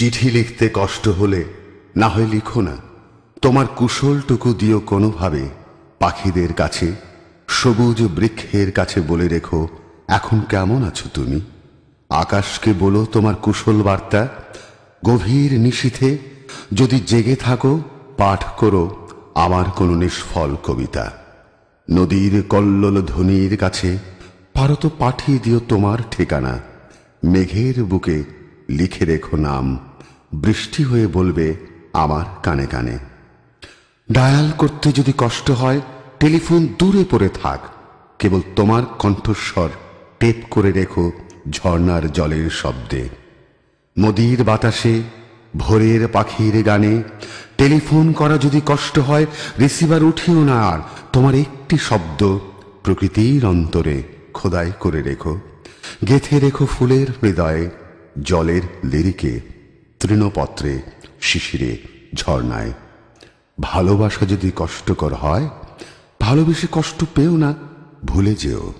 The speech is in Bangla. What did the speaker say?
চিঠি লিখতে কষ্ট হলে না হয় লিখো না। তোমার কুশলটুকু দিও কোনোভাবে, পাখিদের কাছে, সবুজ বৃক্ষের কাছে বলে রেখো, এখন কেমন আছো তুমি? আকাশকে বলো তোমার কুশল বার্তা, গভীর নিশীথে, যদি জেগে থাকো, পাঠ করো আমার কোনো নিষ্ফল কবিতা। নদীর কল্লোল ধ্বনির কাছে, পারো তো পাঠিয়ে দিও তোমার ঠিকানা। মেঘের বুকে লিখে রেখো নাম বৃষ্টি হয়ে বলবে আমার কানে কানে। ডায়াল করতে যদি কষ্ট হয়, টেলিফোন দূরে পড়ে থাক। কেবল তোমার কণ্ঠস্বর টেপ করে রেখো ঝর্ণার জলের শব্দে। নদীর বাতাসে, ভোরের পাখির গানে, টেলিফোন করা যদি কষ্ট হয়, রিসিভার উঠিও না আর, তোমার একটি শব্দ প্রকৃতির অন্তরে খোদাই করে রেখো। গেথে রেখো ফুলের হৃদয়ে জলের লিরিকে। তৃণপত্রে শিশিরে ঝর্ণায়। ভালোবাসা যদি কষ্টকর হয় ভালোবেসে কষ্ট পেও না ভুলে যেও।